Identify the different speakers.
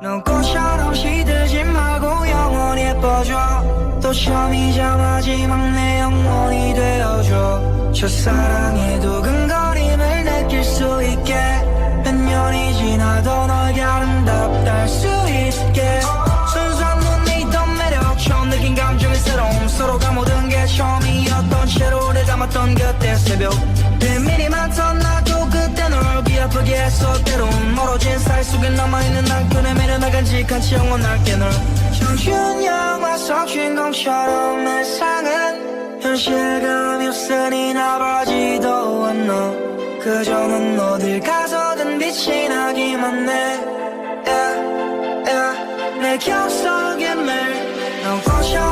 Speaker 1: 눈꽃처럼 시들지 말고 영원히 예뻐져 또 처음이자 마지막 내 영혼이 되어줘. 첫사랑의 두근거림을 느낄 수 있게. 몇 년이 지나도 널 아름답다 할수 있게. 순수한 눈이 더 매력 처음 느낀 감정이 새로움. 서로가 모든 게 처음이었던 채로 오래 담았던 그때 새벽. 비밀이 많던 나도 그때 널 귀 아프게 했어 때론 멀어진 사이 속에 남아있는 매력 간직같이 영원할게 널 정신 영화 속 주인공처럼 내 상은 현실감 없으니 나버지도 않너 그저는 어딜 가서든 빛이 나기만 해내 yeah, yeah. 곁속에 매넌 꼬셔